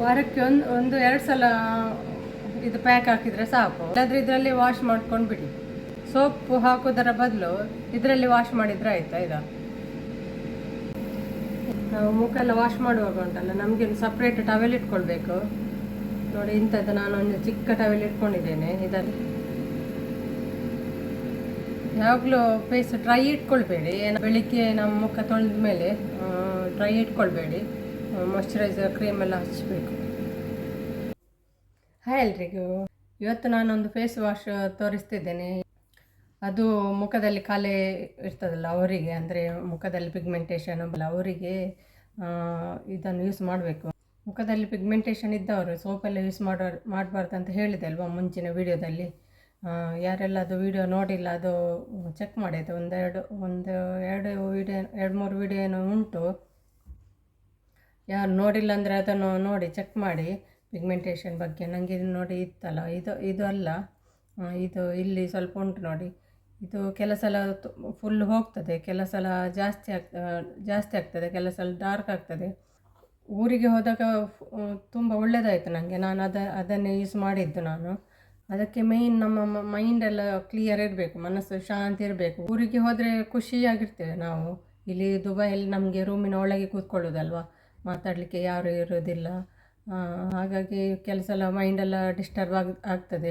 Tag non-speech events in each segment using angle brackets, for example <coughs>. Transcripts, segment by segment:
ವಾರಕ್ಕೆ ಒಂದು ಒಂದು ಎರಡು ಸಲ ಇದು ಪ್ಯಾಕ್ ಹಾಕಿದರೆ ಸಾಕು. ಇಲ್ಲಾಂದ್ರೆ ಇದರಲ್ಲಿ ವಾಶ್ ಮಾಡ್ಕೊಂಡು ಬಿಡಿ. ಸೋಪ್ ಹಾಕೋದರ ಬದಲು ಇದರಲ್ಲಿ ವಾಶ್ ಮಾಡಿದರೆ ಆಯ್ತಾ ಇದು ನಾವು ಮುಖ ಎಲ್ಲ ವಾಶ್ ಮಾಡುವಾಗ ಉಂಟಲ್ಲ ನಮಗೆ ಸಪ್ರೇಟ್ ಟವೆಲ್ ಇಟ್ಕೊಳ್ಬೇಕು. ನೋಡಿ, ಇಂಥದ್ದು ನಾನು ಒಂದು ಚಿಕ್ಕ ಟವೆಲ್ ಇಟ್ಕೊಂಡಿದ್ದೇನೆ ಇದರಲ್ಲಿ ಯಾವಾಗಲೂ ಫೇಸ್ ಡ್ರೈ ಇಟ್ಕೊಳ್ಬೇಡಿ. ಏನೋ ಬೆಳಿಗ್ಗೆ ನಮ್ಮ ಮುಖ ತೊಳೆದ ಮೇಲೆ ಡ್ರೈ ಇಟ್ಕೊಳ್ಬೇಡಿ. ಮಾಯ್ಶ್ಚರೈಸರ್ ಕ್ರೀಮ್ ಎಲ್ಲ ಹಚ್ಚಬೇಕು ಹಾಯ್ ಎಲ್ರಿಗೂ. ಇವತ್ತು ನಾನೊಂದು ಫೇಸ್ ವಾಶ್ ತೋರಿಸ್ತಿದ್ದೇನೆ. ಅದು ಮುಖದಲ್ಲಿ ಕಲೆ ಇರ್ತದಲ್ಲ ಅವರಿಗೆ, ಅಂದರೆ ಮುಖದಲ್ಲಿ ಪಿಗ್ಮೆಂಟೇಷನ್ ಅವರಿಗೆ ಇದನ್ನು ಯೂಸ್ ಮಾಡಬೇಕು. ಮುಖದಲ್ಲಿ ಪಿಗ್ಮೆಂಟೇಷನ್ ಇದ್ದವರು ಸೋಪೆಲ್ಲ ಯೂಸ್ ಮಾಡೋ ಮಾಡಬಾರ್ದು ಅಂತ ಹೇಳಿದೆ ಅಲ್ವಾ ಮುಂಚಿನ ವಿಡಿಯೋದಲ್ಲಿ. ಯಾರೆಲ್ಲ ಅದು ವಿಡಿಯೋ ನೋಡಿಲ್ಲ, ಅದು ಚೆಕ್ ಮಾಡಿ, ಅದು ಒಂದೆರಡು ಒಂದು ಎರಡು ವಿಡಿಯೋ ಎರಡು ಮೂರು ವೀಡಿಯೋ ಏನೋ ಉಂಟು. ಯಾರು ನೋಡಿಲ್ಲ ಅಂದರೆ ಅದನ್ನು ನೋಡಿ ಚೆಕ್ ಮಾಡಿ ಪಿಗ್ಮೆಂಟೇಷನ್ ಬಗ್ಗೆ. ನನಗೆ ಇದು ನೋಡಿ ಇತ್ತಲ್ಲ, ಇದು ಇದು ಅಲ್ಲ. ಇದು ಇಲ್ಲಿ ಸ್ವಲ್ಪ ಉಂಟು ನೋಡಿ. ಇದು ಕೆಲವು ಸಲ ಫುಲ್ ಹೋಗ್ತದೆ, ಕೆಲವು ಸಲ ಜಾಸ್ತಿ ಆಗ್ ಜಾಸ್ತಿ ಆಗ್ತದೆ, ಕೆಲವು ಸಲ ಡಾರ್ಕ್ ಆಗ್ತದೆ. ಊರಿಗೆ ಹೋದಾಗ ತುಂಬ ಒಳ್ಳೆಯದಾಯಿತು ನನಗೆ ನಾನು ಅದ, ಅದನ್ನೇ ಯೂಸ್ ಮಾಡಿದ್ದು ನಾನು. ಅದಕ್ಕೆ ಮೈನ್ ನಮ್ಮ ಮೈಂಡ್ ಎಲ್ಲ ಕ್ಲಿಯರ್ ಇರಬೇಕು, ಮನಸ್ಸು ಶಾಂತಿ ಇರಬೇಕು. ಊರಿಗೆ ಹೋದರೆ ಖುಷಿಯಾಗಿರ್ತೇವೆ ನಾವು. ಇಲ್ಲಿ ದುಬೈಯಲ್ಲಿ ನಮಗೆ ರೂಮಿನ ಒಳಗೆ ಕೂತ್ಕೊಳ್ಳೋದಲ್ವಾ? ಮಾತಾಡಲಿಕ್ಕೆ ಯಾರೂ ಇರೋದಿಲ್ಲ ಹಾಗಾಗಿ ಕೆಲಸ ಎಲ್ಲ ಮೈಂಡೆಲ್ಲ ಡಿಸ್ಟರ್ಬ್ ಆಗಿ, ಆಗ್ತದೆ.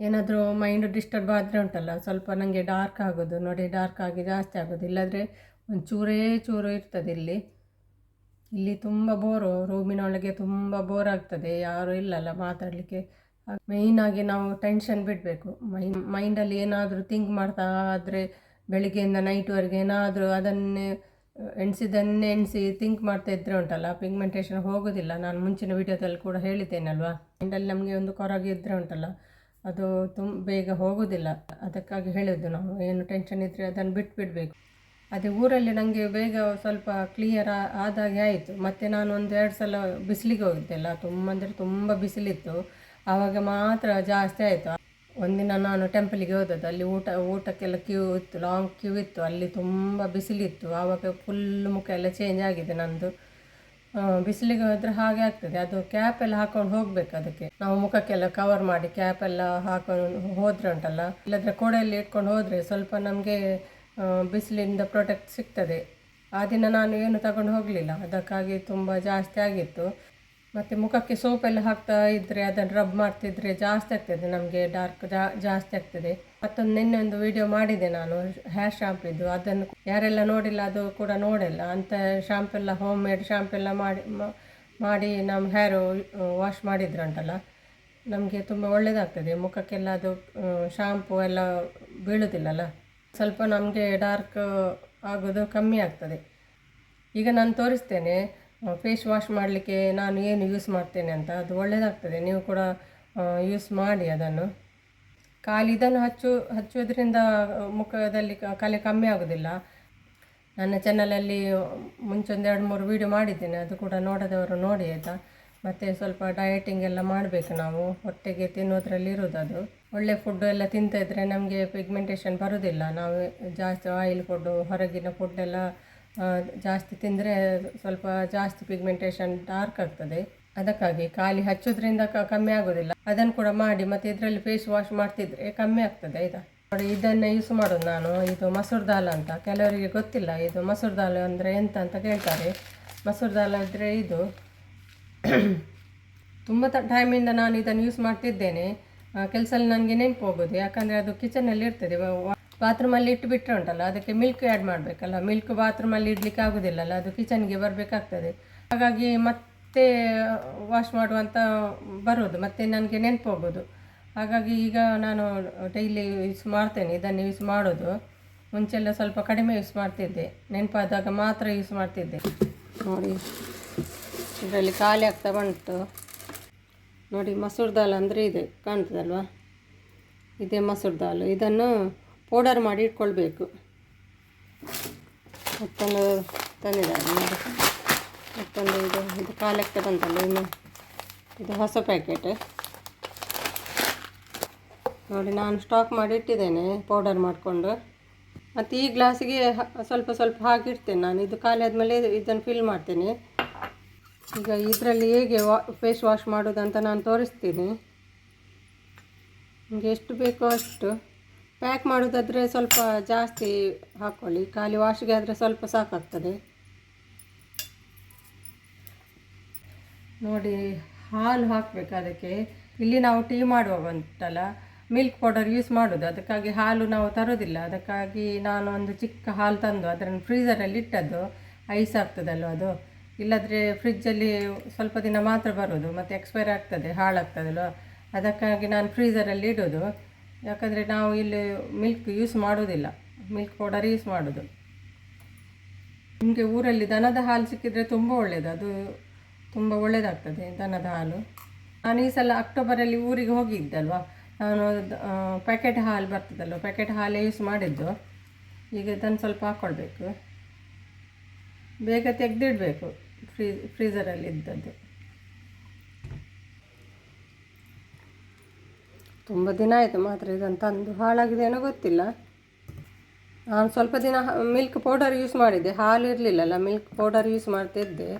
ಏನಾದರೂ ಮೈಂಡ್ ಡಿಸ್ಟರ್ಬ್ ಆದರೆ ಉಂಟಲ್ಲ, ಸ್ವಲ್ಪ ನನಗೆ ಡಾರ್ಕ್ ಆಗೋದು, ನೋಡಿ ಡಾರ್ಕ್ ಆಗಿ ಜಾಸ್ತಿ ಆಗೋದು. ಇಲ್ಲಾದರೆ ಒಂದು ಚೂರೇ ಚೂರು ಇರ್ತದೆ ಇಲ್ಲಿ. ಇಲ್ಲಿ ತುಂಬ ಬೋರು ರೂಮಿನೊಳಗೆ ತುಂಬ ಬೋರ್ ಆಗ್ತದೆ, ಯಾರೂ ಇಲ್ಲಲ್ಲ ಮಾತಾಡಲಿಕ್ಕೆ. ಮೇಯ್ನಾಗಿ ನಾವು ಟೆನ್ಷನ್ ಬಿಡಬೇಕು. ಮೈಂಡ್ ಮೈಂಡಲ್ಲಿ ಏನಾದರೂ ಥಿಂಕ್ ಮಾಡ್ತಾ ಆದರೆ ಬೆಳಿಗ್ಗೆಯಿಂದ ನೈಟ್ವರೆಗೆ ಏನಾದರೂ ಅದನ್ನೇ ಎಣಿಸಿದನ್ನೇ ಎಣಿಸಿ ಥಿಂಕ್ ಮಾಡ್ತಾ ಇದ್ದರೆ ಉಂಟಲ್ಲ ಪಿಗ್ಮೆಂಟೇಷನ್ ಹೋಗೋದಿಲ್ಲ. ನಾನು ಮುಂಚಿನ ವಿಡಿಯೋದಲ್ಲಿ ಕೂಡ ಹೇಳಿದ್ದೇನಲ್ವಾ? ಮೈಂಡಲ್ಲಿ ನಮಗೆ ಒಂದು ಕೊರಗೆ ಇದ್ದರೆ ಉಂಟಲ್ಲ, ಅದು ತುಂಬ ಬೇಗ ಹೋಗೋದಿಲ್ಲ. ಅದಕ್ಕಾಗಿ ಹೇಳಿದ್ದು ನಾವು, ಏನು ಟೆನ್ಷನ್ ಇದ್ದರೆ ಅದನ್ನು ಬಿಟ್ಬಿಡಬೇಕು. ಅದೇ ಊರಲ್ಲಿ ನನಗೆ ಬೇಗ ಸ್ವಲ್ಪ ಕ್ಲಿಯರ್ ಆದಾಗೆ ಆಯಿತು. ಮತ್ತು ನಾನು ಒಂದು ಎರಡು ಸಲ ಬಿಸಿಲಿಗೆ ಹೋಗಿದ್ದೆಲ್ಲ ತುಂಬ ಅಂದರೆ ತುಂಬ ಬಿಸಿಲಿತ್ತು. ಆವಾಗ ಮಾತ್ರ ಜಾಸ್ತಿ ಆಯಿತು. ಒಂದಿನ ನಾನು ಟೆಂಪಲಿಗೆ ಹೋದದ್ದು. ಅಲ್ಲಿ ಊಟ, ಊಟಕ್ಕೆಲ್ಲ ಕ್ಯೂ ಇತ್ತು ಲಾಂಗ್ ಕ್ಯೂ ಇತ್ತು. ಅಲ್ಲಿ ತುಂಬ ಬಿಸಿಲಿತ್ತು. ಆವಾಗ ಫುಲ್ ಮುಖ ಎಲ್ಲ ಚೇಂಜ್ ಆಗಿದೆ ನಂದು. ಬಿಸಿಲಿಗೆ ಹೋದರೆ ಹಾಗೆ ಆಗ್ತದೆ. ಅದು ಕ್ಯಾಪ್ ಎಲ್ಲ ಹಾಕೊಂಡು ಹೋಗ್ಬೇಕು ಅದಕ್ಕೆ. ನಾವು ಮುಖಕ್ಕೆಲ್ಲ ಕವರ್ ಮಾಡಿ ಕ್ಯಾಪ್ ಎಲ್ಲ ಹಾಕೊಂಡು ಹೋದ್ರೆ ಉಂಟಲ್ಲ ಇಲ್ಲದ್ರೆ ಕೊಡೆಯಲ್ಲಿ ಇಟ್ಕೊಂಡು ಹೋದರೆ ಸ್ವಲ್ಪ ನಮಗೆ ಬಿಸಿಲಿಂದ ಪ್ರೊಟೆಕ್ಟ್ ಸಿಗ್ತದೆ. ಆ ದಿನ ನಾನು ಏನು ತಗೊಂಡು ಹೋಗಲಿಲ್ಲ. ಅದಕ್ಕಾಗಿ ತುಂಬ ಜಾಸ್ತಿ ಆಗಿತ್ತು. ಮತ್ತು ಮುಖಕ್ಕೆ ಸೋಪೆಲ್ಲ ಹಾಕ್ತಾ ಇದ್ದರೆ ಅದನ್ನು ರಬ್ ಮಾಡ್ತಿದ್ರೆ ಜಾಸ್ತಿ ಆಗ್ತದೆ ನಮಗೆ ಡಾರ್ಕ್ ಜಾಸ್ತಿ ಆಗ್ತದೆ. ಮತ್ತೊಂದು ನಿನ್ನೆ ಒಂದು ವಿಡಿಯೋ ಮಾಡಿದೆ ನಾನು ಹೇರ್ ಶಾಂಪಿದ್ದು ಅದನ್ನು ಯಾರೆಲ್ಲ ನೋಡಿಲ್ಲ ಅದು ಕೂಡ ನೋಡಿಲ್ಲ. ಅಂಥ ಶಾಂಪೆಲ್ಲ ಹೋಮ್ ಮೇಡ್ ಶಾಂಪೆಲ್ಲ ಮಾಡಿ ಮಾಡಿ ನಮ್ಮ ಹೇರ್ ವಾಶ್ ಮಾಡಿದ್ರಂಟಲ್ಲ ನಮಗೆ ತುಂಬ ಒಳ್ಳೆಯದಾಗ್ತದೆ ಮುಖಕ್ಕೆಲ್ಲ ಅದು ಶಾಂಪು ಎಲ್ಲ ಬೀಳೋದಿಲ್ಲಲ್ಲ. ಸ್ವಲ್ಪ ನಮಗೆ ಡಾರ್ಕ್ ಆಗೋದು ಕಮ್ಮಿ ಆಗ್ತದೆ. ಈಗ ನಾನು ತೋರಿಸ್ತೇನೆ. ಫೇಸ್ ವಾಶ್ ಮಾಡಲಿಕ್ಕೆ ನಾನು ಏನು ಯೂಸ್ ಮಾಡ್ತೇನೆ ಅಂತ, ಅದು ಒಳ್ಳೆಯದಾಗ್ತದೆ ನೀವು ಕೂಡ ಯೂಸ್ ಮಾಡಿ ಅದನ್ನು. ಖಾಲಿ ಇದನ್ನು ಹಚ್ಚು, ಹಚ್ಚುವುದರಿಂದ ಮುಖದಲ್ಲಿ ಕಲೆ ಕಮ್ಮಿ ಆಗೋದಿಲ್ಲ. ನನ್ನ ಚಾನಲಲ್ಲಿ ಮುಂಚೆ ಒಂದು ಎರಡು ಮೂರು ವೀಡಿಯೋ ಮಾಡಿದ್ದೇನೆ, ಅದು ಕೂಡ ನೋಡದವರು ನೋಡಿ, ಆಯಿತಾ? ಮತ್ತು ಸ್ವಲ್ಪ ಡಯಟಿಂಗ್ ಎಲ್ಲ ಮಾಡಬೇಕು ನಾವು. ಹೊಟ್ಟೆಗೆ ತಿನ್ನೋದ್ರಲ್ಲಿ ಇರೋದು ಅದು. ಒಳ್ಳೆ ಫುಡ್ಡು ಎಲ್ಲ ತಿಂತಾಯಿದ್ರೆ ನಮಗೆ ಪಿಗ್ಮೆಂಟೇಷನ್ ಬರೋದಿಲ್ಲ. ನಾವು ಜಾಸ್ತಿ ಆಯಿಲ್ ಫುಡ್ಡು ಹೊರಗಿನ ಫುಡ್ಡೆಲ್ಲ ಜಾಸ್ತಿ ತಿಂದರೆ ಸ್ವಲ್ಪ ಜಾಸ್ತಿ ಪಿಗ್ಮೆಂಟೇಷನ್ ಡಾರ್ಕ್ ಆಗ್ತದೆ. ಅದಕ್ಕಾಗಿ ಖಾಲಿ ಹಚ್ಚೋದ್ರಿಂದ ಕಮ್ಮಿ ಆಗೋದಿಲ್ಲ. ಅದನ್ನು ಕೂಡ ಮಾಡಿ ಮತ್ತು ಇದರಲ್ಲಿ ಫೇಸ್ ವಾಶ್ ಮಾಡ್ತಿದ್ರೆ ಕಮ್ಮಿ ಆಗ್ತದೆ, ಆಯಿತಾ? ನೋಡಿ, ಇದನ್ನು ಯೂಸ್ ಮಾಡೋದು ನಾನು. ಇದು ಮಸೂರ್ ದಾಲ್ ಅಂತ. ಕೆಲವರಿಗೆ ಗೊತ್ತಿಲ್ಲ, ಇದು ಮಸೂರ್ ದಾಲ್ ಅಂದರೆ ಎಂತ ಅಂತ ಕೇಳ್ತಾರೆ. ಮಸೂರ್ ದಾಲ್ ಅಂದರೆ ಇದು <coughs> ತುಂಬ ತ ಟೈಮಿಂದ ನಾನು ಇದನ್ನು ಯೂಸ್ ಮಾಡ್ತಿದ್ದೇನೆ. ಕೆಲಸಲ್ಲಿ ನನಗೆ ನೆನಪು ಹೋಗೋದು, ಯಾಕಂದರೆ ಅದು ಕಿಚನಲ್ಲಿ ಇರ್ತದೆ. ಬಾತ್ರೂಮಲ್ಲಿ ಇಟ್ಟು ಬಿಟ್ಟರೆ ಉಂಟಲ್ಲ ಅದಕ್ಕೆ ಮಿಲ್ಕ್ ಆ್ಯಡ್ ಮಾಡಬೇಕಲ್ಲ ಮಿಲ್ಕ್ ಬಾತ್ರೂಮಲ್ಲಿ ಇಡಲಿಕ್ಕೆ ಆಗೋದಿಲ್ಲಲ್ಲ, ಅದು ಕಿಚನ್ಗೆ ಬರಬೇಕಾಗ್ತದೆ. ಹಾಗಾಗಿ ಮತ್ತೆ ವಾಶ್ ಮಾಡುವಂತ ಬರೋದು, ಮತ್ತೆ ನನಗೆ ನೆನಪು ಹೋಗೋದು. ಹಾಗಾಗಿ ಈಗ ನಾನು ಡೈಲಿ ಯೂಸ್ ಮಾಡ್ತೇನೆ, ಇದನ್ನು ಯೂಸ್ ಮಾಡೋದು. ಮುಂಚೆಲ್ಲ ಸ್ವಲ್ಪ ಕಡಿಮೆ ಯೂಸ್ ಮಾಡ್ತಿದ್ದೆ, ನೆನಪಾದಾಗ ಮಾತ್ರ ಯೂಸ್ ಮಾಡ್ತಿದ್ದೆ. ನೋಡಿ, ಇದರಲ್ಲಿ ಖಾಲಿ ಆಗ್ತಾ ಬಂತು. ನೋಡಿ, ಮಸೂರ್ ದಾಲ್ ಅಂದರೆ ಇದೆ, ಕಾಣ್ತದಲ್ವಾ? ಇದೇ ಮಸೂರ್ ದಾಲ್, ಇದನ್ನು ಪೌಡರ್ ಮಾಡಿ ಇಟ್ಕೊಳ್ಬೇಕು. ಮತ್ತೊಂದು ತಂದಿದ್ದಾರೆ ಮತ್ತೊಂದು ಇದು ಇದು ಕಾಲಕ್ಕೆ ಬಂತಲ್ಲ ಇನ್ನು. ಇದು ಹೊಸ ಪ್ಯಾಕೆಟ್. ನೋಡಿ, ನಾನು ಸ್ಟಾಕ್ ಮಾಡಿ ಇಟ್ಟಿದ್ದೇನೆ ಪೌಡರ್ ಮಾಡಿಕೊಂಡು. ಮತ್ತು ಈ ಗ್ಲಾಸಿಗೆ ಸ್ವಲ್ಪ ಸ್ವಲ್ಪ ಹಾಕಿಡ್ತೇನೆ ನಾನು. ಇದು ಖಾಲಿ ಆದಮೇಲೆ ಇದನ್ನು ಫಿಲ್ ಮಾಡ್ತೇನೆ. ಈಗ ಇದರಲ್ಲಿ ಹೇಗೆ ವಾ ಫೇಸ್ ವಾಶ್ ಮಾಡೋದಂತ ನಾನು ತೋರಿಸ್ತೀನಿ. ನಿಮಗೆ ಎಷ್ಟು ಬೇಕೋ ಅಷ್ಟು. ಪ್ಯಾಕ್ ಮಾಡೋದಾದರೆ ಸ್ವಲ್ಪ ಜಾಸ್ತಿ ಹಾಕ್ಕೊಳ್ಳಿ ಖಾಲಿ ವಾಶ್ಗೆ ಆದರೆ ಸ್ವಲ್ಪ ಸಾಕಾಗ್ತದೆ. ನೋಡಿ, ಹಾಲು ಹಾಕಬೇಕು ಅದಕ್ಕೆ. ಇಲ್ಲಿ ನಾವು ಟೀ ಮಾಡುವಾಗ ಉಂಟಲ್ಲ ಮಿಲ್ಕ್ ಪೌಡರ್ ಯೂಸ್ ಮಾಡೋದು. ಅದಕ್ಕಾಗಿ ಹಾಲು ನಾವು ತರೋದಿಲ್ಲ. ಅದಕ್ಕಾಗಿ ನಾನು ಒಂದು ಚಿಕ್ಕ ಹಾಲು ತಂದು ಅದನ್ನು ಫ್ರೀಝರಲ್ಲಿ ಇಟ್ಟದ್ದು. ಐಸ್ ಆಗ್ತದಲ್ವ ಅದು? ಇಲ್ಲದ್ರೆ ಫ್ರಿಜ್ಜಲ್ಲಿ ಸ್ವಲ್ಪ ದಿನ ಮಾತ್ರ ಬರೋದು. ಮತ್ತು ಎಕ್ಸ್ಪೈರ್ ಆಗ್ತದೆ, ಹಾಳಾಗ್ತದಲ್ವ? ಅದಕ್ಕಾಗಿ ನಾನು ಫ್ರೀಝರಲ್ಲಿ ಇಡೋದು. ಯಾಕಂದರೆ ನಾವು ಇಲ್ಲಿ ಮಿಲ್ಕ್ ಯೂಸ್ ಮಾಡೋದಿಲ್ಲ. ಮಿಲ್ಕ್ ಪೌಡರ್ ಯೂಸ್ ಮಾಡೋದು. ನಿಮಗೆ ಊರಲ್ಲಿ ದನದ ಹಾಲು ಸಿಕ್ಕಿದರೆ ತುಂಬ ಒಳ್ಳೆಯದು ಅದು ತುಂಬ ಒಳ್ಳೆಯದಾಗ್ತದೆ ದನದ ಹಾಲು. ನಾನು ಈ ಸಲ ಅಕ್ಟೋಬರಲ್ಲಿ ಊರಿಗೆ ಹೋಗಿದ್ದಲ್ವ ನಾನು ಪ್ಯಾಕೆಟ್ ಹಾಲು ಬರ್ತದಲ್ವ? ಪ್ಯಾಕೆಟ್ ಹಾಲೇ ಯೂಸ್ ಮಾಡಿದ್ದು. ಈಗ ಇದನ್ನು ಸ್ವಲ್ಪ ಹಾಕ್ಕೊಳ್ಬೇಕು ಬೇಗ ತೆಗೆದಿಡಬೇಕು. ಫ್ರೀ ಫ್ರೀಝರಲ್ಲಿ ಇದ್ದದ್ದು. ತುಂಬ ದಿನ ಆಯಿತು ಮಾತ್ರ ಇದನ್ನು ತಂದು. ಹಾಳಾಗಿದೆಯೇನೋ ಗೊತ್ತಿಲ್ಲ. ನಾನು ಸ್ವಲ್ಪ ದಿನ ಮಿಲ್ಕ್ ಪೌಡರ್ ಯೂಸ್ ಮಾಡಿದ್ದೆ. ಹಾಲು ಇರಲಿಲ್ಲಲ್ಲ ಮಿಲ್ಕ್ ಪೌಡರ್ ಯೂಸ್ ಮಾಡ್ತಿದ್ದೆ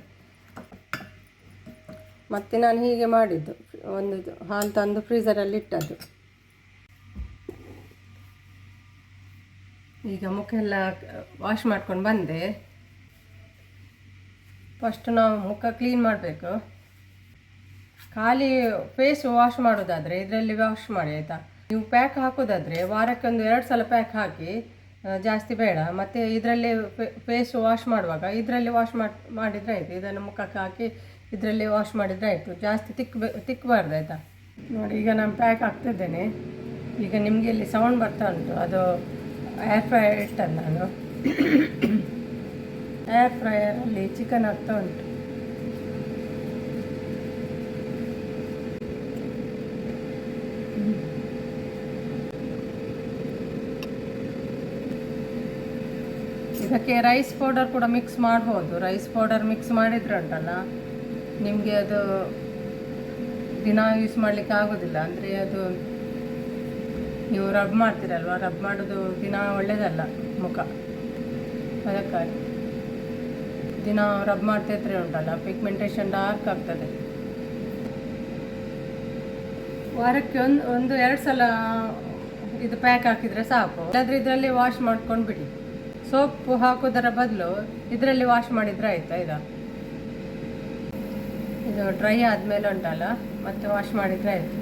ಮತ್ತು ನಾನು ಹೀಗೆ ಮಾಡಿದ್ದು. ಒಂದು ಹಾಲು ತಂದು ಫ್ರೀಝರಲ್ಲಿ ಇಟ್ಟದ್ದು. ಈಗ ಮುಖ ಎಲ್ಲ ವಾಶ್ ಮಾಡ್ಕೊಂಡು ಬಂದೆ. ಫಸ್ಟ್ ನಾವು ಮುಖ ಕ್ಲೀನ್ ಮಾಡಬೇಕು. ಖಾಲಿ ಫೇಸ್ ವಾಶ್ ಮಾಡೋದಾದರೆ ಇದರಲ್ಲಿ ವಾಶ್ ಮಾಡಿ ಆಯಿತಾ? ನೀವು ಪ್ಯಾಕ್ ಹಾಕೋದಾದರೆ ವಾರಕ್ಕೊಂದು ಎರಡು ಸಲ ಪ್ಯಾಕ್ ಹಾಕಿ ಜಾಸ್ತಿ ಬೇಡ. ಮತ್ತು ಇದರಲ್ಲಿ ಫೇಸ್ ವಾಶ್ ಮಾಡುವಾಗ ಇದರಲ್ಲಿ ವಾಶ್ ಮಾಡಿ, ಮಾಡಿದರೆ ಆಯಿತು. ಇದನ್ನು ಮುಖಕ್ಕೆ ಹಾಕಿ ಇದರಲ್ಲಿ ವಾಶ್ ಮಾಡಿದರೆ ಆಯಿತು. ಜಾಸ್ತಿ ತಿಕ್ ತಿಕ್ಕಬಾರ್ದು ಆಯಿತಾ? ನೋಡಿ, ಈಗ ನಾನು ಪ್ಯಾಕ್ ಹಾಕ್ತಿದ್ದೇನೆ. ಈಗ ನಿಮಗೆ ಇಲ್ಲಿ ಸೌಂಡ್ ಬರ್ತಾ ಉಂಟು. ಅದು ಏರ್ ಫ್ರೈಯರ್ ಇಟ್ಟದ್ದು ನಾನು. ಏರ್ ಫ್ರೈಯರಲ್ಲಿ ಚಿಕನ್ ಆಗ್ತಾ ಉಂಟು. ಇದಕ್ಕೆ ರೈಸ್ ಪೌಡರ್ ಕೂಡ ಮಿಕ್ಸ್ ಮಾಡ್ಬೋದು. ರೈಸ್ ಪೌಡರ್ ಮಿಕ್ಸ್ ಮಾಡಿದ್ರೆ ಉಂಟಲ್ಲ ನಿಮಗೆ ಅದು ದಿನ ಯೂಸ್ ಮಾಡಲಿಕ್ಕೆ ಆಗೋದಿಲ್ಲ. ಅಂದರೆ ಅದು ನೀವು ರಬ್ ಮಾಡ್ತೀರಲ್ವ? ರಬ್ ಮಾಡೋದು ದಿನ ಒಳ್ಳೆಯದಲ್ಲ ಮುಖ. ಅದಕ್ಕಾಗಿ ದಿನ ರಬ್ ಮಾಡ್ತಿದ್ರೆ ಉಂಟಲ್ಲ ಪಿಗ್ಮೆಂಟೇಷನ್ ಡಾರ್ಕ್ ಆಗ್ತದೆ. ವಾರಕ್ಕೆ ಒಂದು ಒಂದು ಎರಡು ಸಲ ಇದು ಪ್ಯಾಕ್ ಹಾಕಿದರೆ ಸಾಕು. ಇಲ್ಲಾಂದ್ರೆ ಇದರಲ್ಲಿ ವಾಶ್ ಮಾಡ್ಕೊಂಡು ಬಿಡಿ ಸೋಪ್ ಹಾಕೋದರ ಬದಲು ಇದರಲ್ಲಿ ವಾಶ್ ಮಾಡಿದರೆ ಆಯ್ತಾ ಇದು ಇದು ಡ್ರೈ ಆದಮೇಲೆ ಉಂಟಲ್ಲ, ಮತ್ತೆ ವಾಶ್ ಮಾಡಿದರೆ ಆಯಿತು.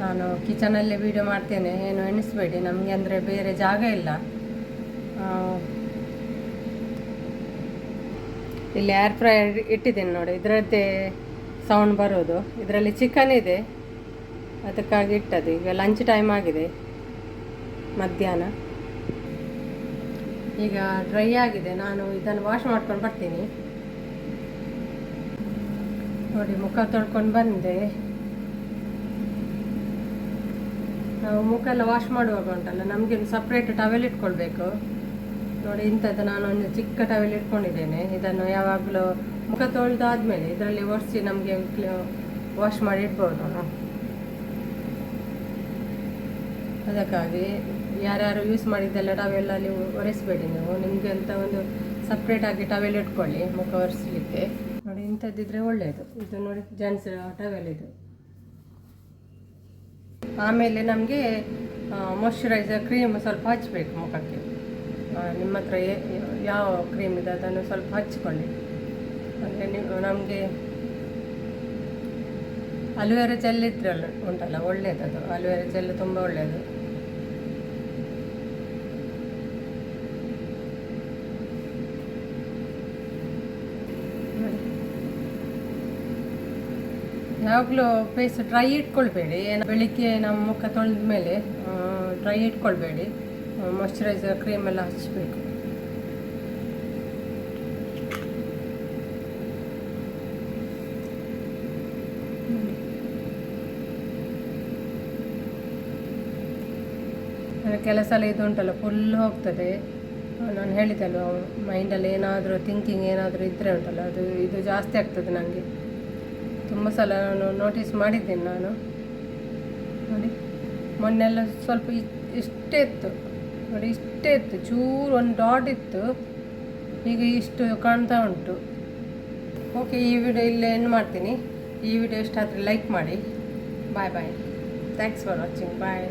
ನಾನು ಕಿಚನಲ್ಲಿ ವೀಡಿಯೋ ಮಾಡ್ತೇನೆ, ಏನು ಎಣಿಸ್ಬೇಡಿ, ನಮಗೆ ಅಂದರೆ ಬೇರೆ ಜಾಗ ಇಲ್ಲ. ಇಲ್ಲಿ ಏರ್ ಫ್ರೈಯರ್ ಇಟ್ಟಿದ್ದೀನಿ ನೋಡಿ, ಇದರದ್ದೇ ಸೌಂಡ್ ಬರೋದು. ಇದರಲ್ಲಿ ಚಿಕನ್ ಇದೆ, ಅದಕ್ಕಾಗಿ ಇಟ್ಟದ್ದು. ಈಗ ಲಂಚ್ ಟೈಮ್ ಆಗಿದೆ, ಮಧ್ಯಾಹ್ನ. ಈಗ ಡ್ರೈ ಆಗಿದೆ, ನಾನು ಇದನ್ನು ವಾಶ್ ಮಾಡ್ಕೊಂಡು ಬರ್ತೀನಿ. ನೋಡಿ, ಮುಖ ತೊಳ್ಕೊಂಡು ಬಂದೆ. ನಾವು ಮುಖ ಎಲ್ಲ ವಾಶ್ ಮಾಡುವಾಗ ಉಂಟಲ್ಲ, ನಮಗೆ ಒಂದು ಸಪ್ರೇಟ್ ಟವೆಲ್ ಇಟ್ಕೊಳ್ಬೇಕು. ನೋಡಿ, ಇಂಥದ್ದು ನಾನು ಒಂದು ಚಿಕ್ಕ ಟವೆಲ್ ಇಟ್ಕೊಂಡಿದ್ದೇನೆ. ಇದನ್ನು ಯಾವಾಗಲೂ ಮುಖ ತೊಳೆದಾದ್ಮೇಲೆ ಇದರಲ್ಲಿ ಒರೆಸಿ ನಮಗೆ ವಾಶ್ ಮಾಡಿ ಇಡ್ಬೋದು. ಅದಕ್ಕಾಗಿ ಯಾರ್ಯಾರು ಯೂಸ್ ಮಾಡಿದ್ದೆಲ್ಲ ನೀವು ಒರೆಸಬೇಡಿ ನೀವು. ನಿಮಗೆ ಅಂತ ಒಂದು ಸಪ್ರೇಟಾಗಿ ಟವೆಲ್ ಇಟ್ಕೊಳ್ಳಿ, ಮುಖ ಒರೆಸಲಿಕ್ಕೆ. ನೋಡಿ, ಇಂಥದ್ದಿದ್ರೆ ಒಳ್ಳೆಯದು ಇದು ನೋಡಿ ಜೆಂಟ್ಸ್ ಟವೆಲ್ ಇದು. ಆಮೇಲೆ ನಮಗೆ ಮಾಯ್ಶ್ಚರೈಸರ್ ಕ್ರೀಮ್ ಸ್ವಲ್ಪ ಹಚ್ಚಬೇಕು ಮುಖಕ್ಕೆ. ನಿಮ್ಮ ಹತ್ರ ಯಾವ ಕ್ರೀಮ್ ಇದೆ ಅದನ್ನು ಸ್ವಲ್ಪ ಹಚ್ಕೊಳ್ಳಿ. ಅಂದರೆ ನೀವು, ನಮಗೆ ಅಲುವೆರಾ ಜೆಲ್ ಇದ್ರಲ್ಲ, ಉಂಟಲ್ಲ ಒಳ್ಳೆಯದದು ಅಲುವೆರಾ ಜೆಲ್ ತುಂಬ ಒಳ್ಳೆಯದು ಯಾವಾಗಲೂ ಫೇಸ್ ಡ್ರೈ ಇಟ್ಕೊಳ್ಬೇಡಿ. ಏನು ಬೆಳಿಗ್ಗೆ ನಮ್ಮ ಮುಖ ತೊಳೆದ ಮೇಲೆ ಡ್ರೈ ಇಟ್ಕೊಳ್ಬೇಡಿ. ಕ್ರೀಮ್ ಎಲ್ಲ ಹಚ್ಚಬೇಕು ಅಂದರೆ ಕೆಲಸ ಎಲ್ಲ ಇದು ಉಂಟಲ್ಲ ಫುಲ್ ಹೋಗ್ತದೆ. ನಾನು ಹೇಳಿದ್ದಲ್ಲ ಮೈಂಡಲ್ಲಿ ಏನಾದರೂ ಥಿಂಕಿಂಗ್ ಏನಾದರೂ ಇದ್ದರೆ ಉಂಟಲ್ಲ, ಅದು ಇದು ಜಾಸ್ತಿ ಆಗ್ತದೆ ನನಗೆ ತುಂಬ ಸಲ ನಾನು ನೋಟಿಸ್ ಮಾಡಿದ್ದೇನೆ ನಾನು. ನೋಡಿ, ಮೊನ್ನೆಲ್ಲ ಸ್ವಲ್ಪ ಇಷ್ಟೇ ಇತ್ತು. ನೋಡಿ, ಇಷ್ಟೇ ಇತ್ತು, ಚೂರು ಒಂದು ಡಾಟ್ ಇತ್ತು. ಈಗ ಇಷ್ಟು ಕಾಣ್ತಾ ಉಂಟು. ಓಕೆ ಈ ವಿಡಿಯೋ ಇಲ್ಲೇ ಏನು ಮಾಡ್ತೀನಿ. ಈ ವಿಡಿಯೋ ಇಷ್ಟ ಆದರೆ ಲೈಕ್ ಮಾಡಿ. Bye bye thanks for watching bye